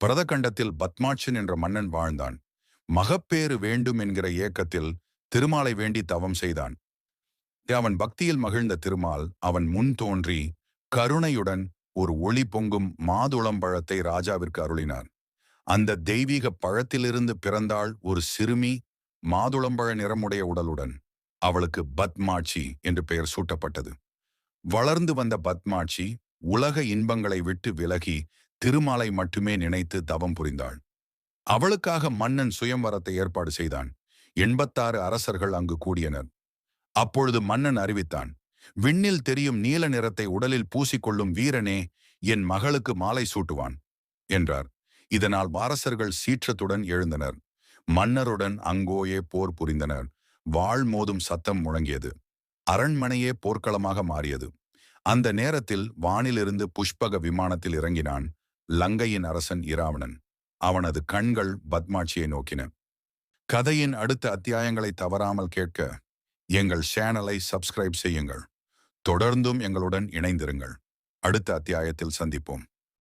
பரதகண்டத்தில் பத்மாட்சன் என்ற மன்னன் வாழ்ந்தான். மகப்பேறு வேண்டும் என்கிற ஏக்கத்தில் திருமாலை வேண்டி தவம் செய்தான். அவன் பக்தியில் மகிழ்ந்த திருமால் அவன் முன் தோன்றி கருணையுடன் ஒரு ஒளி பொங்கும் மாதுளம்பழத்தை ராஜாவிற்கு அருளினார் அந்த தெய்வீக பழத்திலிருந்து பிறந்தாள் ஒரு சிறுமி மாதுளம்பழ நிறமுடைய உடலுடன் அவளுக்கு பத்மாட்சி என்று பெயர் சூட்டப்பட்டது. வளர்ந்து வந்த பத்மாட்சி உலக இன்பங்களை விட்டு விலகி திருமாலை மட்டுமே நினைத்து தவம் புரிந்தாள். அவளுக்காக மன்னன் சுயம்வரத்தை ஏற்பாடு செய்தான். எண்பத்தாறு அரசர்கள் அங்கு கூடியனர். அப்பொழுது மன்னன் அறிவித்தான் விண்ணில் தெரியும் நீல நிறத்தை உடலில் பூசிக்கொள்ளும் வீரனே என் மகளுக்கு மாலை சூட்டுவான் என்றார். இதனால் வாரசர்கள் சீற்றத்துடன் எழுந்தனர். மன்னருடன் அங்கோயே போர் புரிந்தனர். வாழ் மோதும் சத்தம் முழங்கியது. அரண்மனையே போர்க்களமாக மாறியது. அந்த நேரத்தில் வானிலிருந்து புஷ்பக விமானத்தில் இறங்கினான். லங்கையின் அரசன் இராவணன். அவனது கண்கள் பத்மாட்சியை நோக்கின. கதையின் அடுத்த அத்தியாயங்களை தவறாமல் கேட்க எங்கள் சேனலை சப்ஸ்கிரைப் செய்யுங்கள். தொடர்ந்தும் எங்களுடன் இணைந்திருங்கள். அடுத்த அத்தியாயத்தில் சந்திப்போம்.